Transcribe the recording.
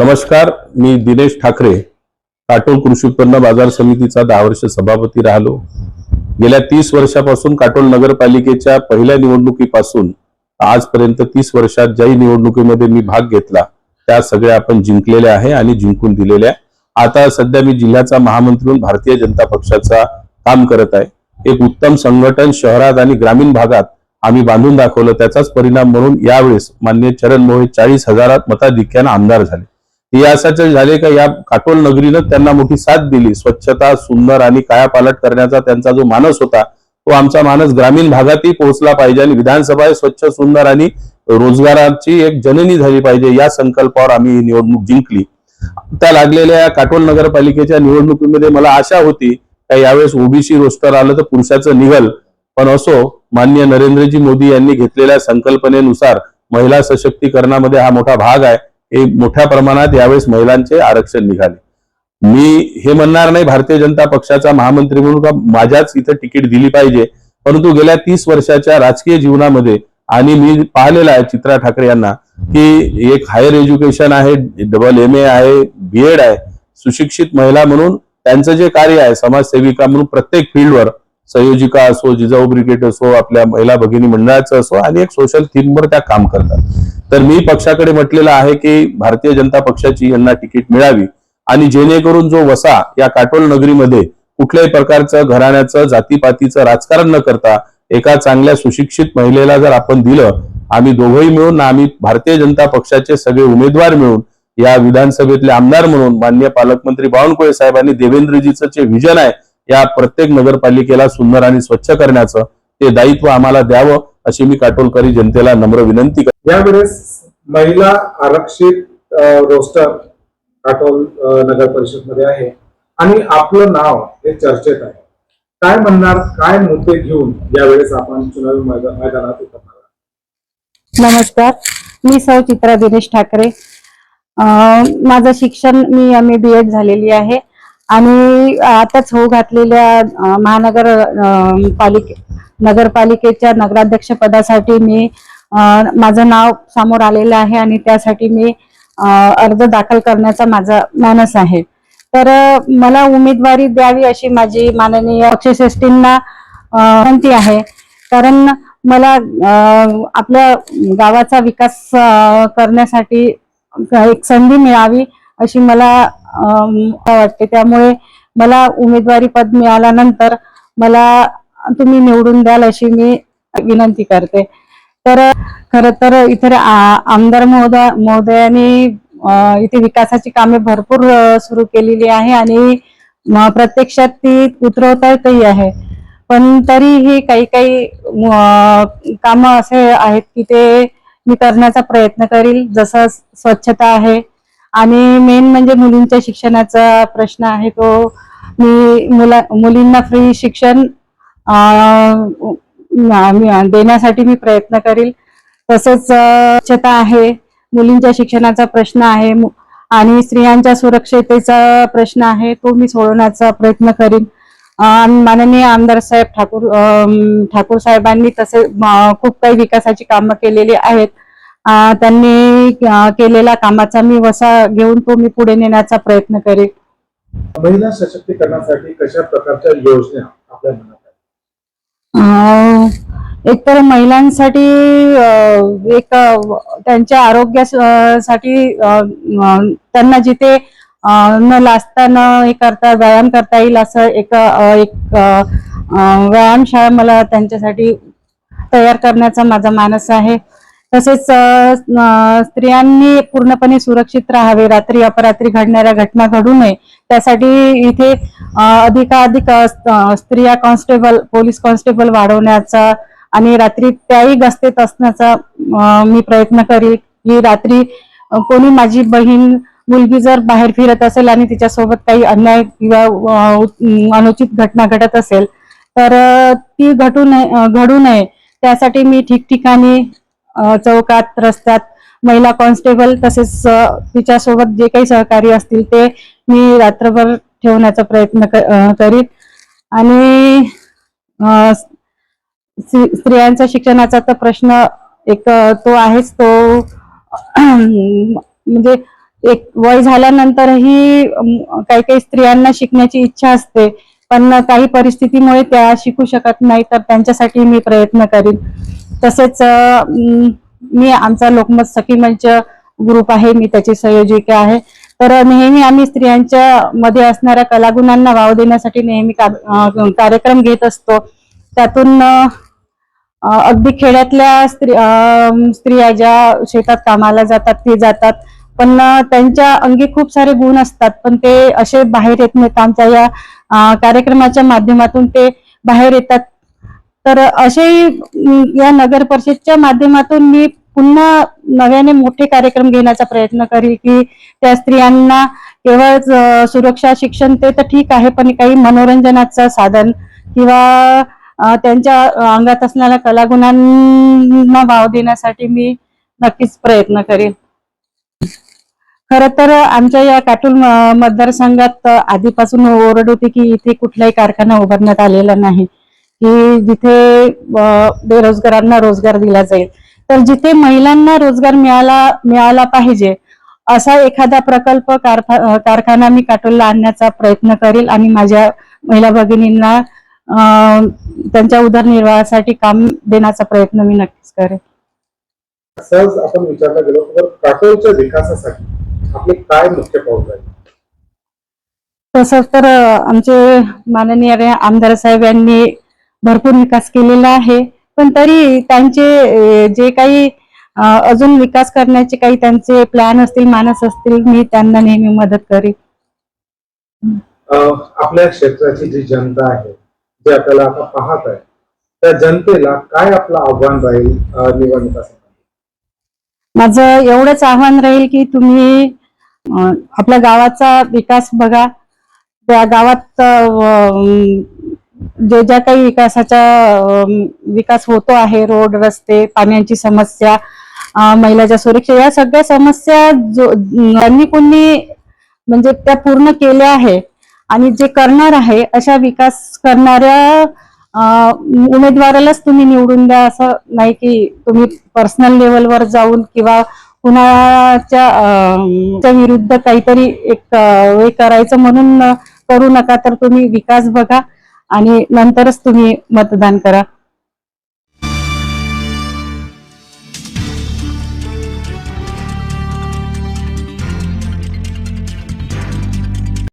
नमस्कार मी दिनेश ठाकरे काटोल कृषी उत्पन्न बाजार समितीचा दहा वर्ष सभापती राहिलो. गेल्या तीस वर्षापासून काटोल नगरपालिकेच्या पहिल्या निवडणुकीपासून आजपर्यंत तीस वर्षात ज्याही निवडणुकीमध्ये मी भाग घेतला त्या सगळ्या आपण जिंकलेल्या आहे आणि जिंकून दिलेल्या. आता सध्या मी जिल्ह्याचा महामंत्री म्हणून भारतीय जनता पक्षाचा काम करत आहे. एक उत्तम संघटन शहरात आणि ग्रामीण भागात आम्ही बांधून दाखवलं त्याचाच परिणाम म्हणून यावेळेस मान्य चरण मोहे चाळीस हजारात मताधिक्यानं आमदार झाले. हे झाले का या काटोल नगरीनं त्यांना मोठी साथ दिली. स्वच्छता सुंदर आणि कायापालट करण्याचा त्यांचा जो मानस होता तो आमचा मानस ग्रामीण भागातही पोहोचला पाहिजे आणि विधानसभा स्वच्छ सुंदर आणि रोजगाराची एक जननी झाली पाहिजे या संकल्पावर आम्ही ही निवडणूक जिंकली. त्या लागलेल्या या काटोल नगरपालिकेच्या निवडणुकीमध्ये मला आशा होती का यावेळेस ओबीसी रोस्टर आलं तर पुरुषाचं निघल. पण असो मान्य नरेंद्रजी मोदी यांनी घेतलेल्या संकल्पनेनुसार महिला सशक्तीकरणामध्ये हा मोठा भाग आहे. एक मोठ्या प्रमाणात यावेळेस महिलांचे आरक्षण निघाले. मी हे म्हणणार नाही भारतीय जनता पक्षाचा महामंत्री म्हणून का माझ्याच इथं तिकीट दिली पाहिजे परंतु गेल्या तीस वर्षाच्या राजकीय जीवनामध्ये आणि मी पाहिलेलं आहे चित्रा ठाकरे यांना की एक हायर एज्युकेशन आहे डबल एम ए आहे बीएड आहे सुशिक्षित महिला म्हणून त्यांचं जे कार्य आहे समाजसेविका म्हणून प्रत्येक फील्डवर संयोजिका असो जिजाऊ ब्रिगेड असो आपल्या महिला भगिनी मंडळाचं असो आणि एक सोशल थीमवर त्या काम करतात. तर मी पक्षाकडे म्हटलेलं आहे की भारतीय जनता पक्षाची यांना तिकीट मिळावी. आणि जेणेकरून जो वसा या काटोल नगरीमध्ये कुठल्याही प्रकारचं घराण्याचं जातीपातीचं राजकारण न करता एका चांगल्या सुशिक्षित महिलेला जर आपण दिलं आम्ही दोघंही मिळून ना आम्ही भारतीय जनता पक्षाचे सगळे उमेदवार मिळून या विधानसभेतले आमदार म्हणून मान्य पालकमंत्री बावनकुळे साहेबांनी देवेंद्रजीचं जे व्हिजन आहे या प्रत्येक नगरपालिकेला सुंदर आणि स्वच्छ करण्याचं ते दायित्व आम्हाला द्यावं अशी मी काटोलकरी जनतेला नम्र विनंती करतो. यावेळेस महिला आरक्षित रोस्टर काटोल नगर परिषदमध्ये आहे. आणि आपलं नाव हे चर्चेत आहे. काय म्हणणार काय मुद्दे घेऊन यावेळेस आपण चुनावी मैदा- मैदानात उतरणार? नमस्कार. मी सौ चित्रा दिनेश ठाकरे. अं, माझं शिक्षण मी एम ए बी एड झालेली आहे. आणि आताच होऊ घातलेल्या महानगर पालिके नगरपालिकेच्या नगराध्यक्ष पदासाठी मी माझं नाव समोर आलेलं आहे आणि त्यासाठी मी अर्ज दाखल करण्याचा माझा मानस आहे. तर मला उमेदवारी द्यावी अशी माझी माननीय पक्षश्रेष्ठींना विनंती आहे. कारण मला आपल्या गावाचा विकास करण्यासाठी एक संधी मिळावी अशी मला वाटते त्यामुळे मला उमेदवारी पद मिळाल्यानंतर मला तुम्ही निवडून द्याल अशी मी विनंती करते. तर खर तर इतर आमदार महोदय महोदयांनी इथे विकासाची कामे भरपूर सुरू केलेली आहे आणि प्रत्यक्षात ती उतरवता येतही आहे. पण तरीही काही काही काम असे आहेत की ते मी करण्याचा प्रयत्न करील. जसं स्वच्छता आहे आणि मेन म्हणजे मुलींच्या शिक्षणाचा प्रश्न आहे तो मी मुला मुलींना फ्री शिक्षण देण्यासाठी मी प्रयत्न करील. तसंच स्वच्छता आहे मुलींच्या शिक्षणाचा प्रश्न आहे आणि स्त्रियांच्या सुरक्षतेचा प्रश्न आहे तो मी सोडवण्याचा प्रयत्न करीन. माननीय आमदार साहेब ठाकूर ठाकूर साहेबांनी तसे खूप काही विकासाची कामं केलेली आहेत. त्यांनी केलेल्या कामाचा मी वसा घेऊन तो मी पुढे नेण्याचा प्रयत्न करेन. महिला सशक्तीकरणासाठी कशा प्रकारच्या योजना आपल्या मनात आहेत? अं, एकतर महिलांसाठी एक त्यांच्या आरोग्यासाठी त्यांना जिथे न लाजता न हे करता व्यायाम करता येईल असं एक एक व्यायामशाळा मला त्यांच्यासाठी तयार करण्याचा माझा मानस आहे. तसेच स्त्रियांनी पूर्णपणे सुरक्षित राहावे. रात्री अपरात्री घडणाऱ्या घटना घडू नये. त्यासाठी इथे अधिकाधिक स्त्रिया कॉन्स्टेबल पोलीस कॉन्स्टेबल वाढवण्याचा आणि रात्री त्याही गस्तीत असण्याचा मी प्रयत्न करी की रात्री कोणी माझी बहीण मुलगी जर बाहेर फिरत असेल आणि तिच्यासोबत काही अन्याय किंवा अनुचित घटना घडत असेल तर ती घटू नये घडू नये. त्यासाठी मी ठिकठिकाणी चौकात रस्त्यात महिला कॉन्स्टेबल तसेच तिच्यासोबत जे काही सहकारी असतील ते मी रात्रभर ठेवण्याचा प्रयत्न करीत. करीन आणि स्त्री- स्त्रियांच्या शिक्षणाचा तर प्रश्न एक तो आहेच तो म्हणजे एक वय झाल्यानंतरही काही काही स्त्रियांना शिकण्याची इच्छा असते पण काही परिस्थितीमुळे त्या शिकू शकत नाही तर त्यांच्यासाठी मी प्रयत्न करीन तसेच मी आमचा लोकमत सखी मंच ग्रुप आहे मी त्याची संयोजिका आहे. तर नेहमी आम्ही स्त्रियांच्या मध्ये असणाऱ्या कलागुणांना वाव देण्यासाठी नेहमी का- कार्यक्रम घेत असतो. त्यातून अगदी खेड्यातल्या स्त्री स्त्रिया ज्या शेतात कामाला जातात ते जातात. पण त्यांच्या अंगी खूप सारे गुण असतात पण ते असे बाहेर येत नाहीत. आमच्या या कार्यक्रमाच्या माध्यमातून ते बाहेर येतात. तर असेही या नगर परिषदच्या माध्यमातून मी पुन्हा नव्याने मोठे कार्यक्रम घेण्याचा प्रयत्न करील की त्या स्त्रियांना केवळ सुरक्षा शिक्षण ते तर ठीक आहे पण काही मनोरंजनाचं साधन किंवा त्यांच्या अंगात असणाऱ्या कलागुणांना वाव देण्यासाठी मी नक्कीच प्रयत्न करेन. खर तर आमच्या या काटूल मतदारसंघात आधीपासून ओरड होती की इथे कुठलाही कारखाना उभारण्यात आलेला नाही. की जिथे बेरोजगारांना रोजगार दिला जाईल. तर जिथे महिलांना रोजगार मिळाला मिळाला पाहिजे असा एखादा प्रकल्प कारखाना मी काटोलला आणण्याचा प्रयत्न करेल आणि माझ्या महिला भगिनींना त्यांच्या उदरनिर्वाहासाठी काम देण्याचा प्रयत्न मी नक्कीच करेन. सहज आपण विचारला गेलो तर काटोलच्या विकासासाठी आपले काय मुख्य पाऊल राहील? तसं तर आमचे माननीय आमदार साहेब यांनी भरपूर विकास केलेला आहे. पण तरी त्यांचे जे काही अजून विकास करण्याचे काही त्यांचे प्लॅन असतील मानस असतील मी त्यांना नेहमी मदत करेन. आपल्या क्षेत्राची जी जनता आहे जी आपल्याला आता पाहत आहे त्या जनतेला काय आपलं आव्हान राहील अं, निवडणुकासाठी? माझं एवढंच आव्हान राहील की तुम्ही आपल्या गावाचा विकास बघा. त्या गावात जे ज्या काही विकासाचा विकास होतो आहे रोड रस्ते पाण्याची समस्या महिलाच्या सुरक्षा या सगळ्या समस्या जो ज्यांनी कोणी म्हणजे त्या पूर्ण केल्या आहे आणि जे करणार आहे अशा विकास करणाऱ्या उमेदवारालाच तुम्ही निवडून द्या असं नाही की तुम्ही पर्सनल लेवलवर जाऊन किंवा कुणाच्या च्या विरुद्ध काहीतरी एक हे करायचं म्हणून करू नका तर तुम्ही विकास बघा. आणि नंतरच तुम्ही मतदान करा.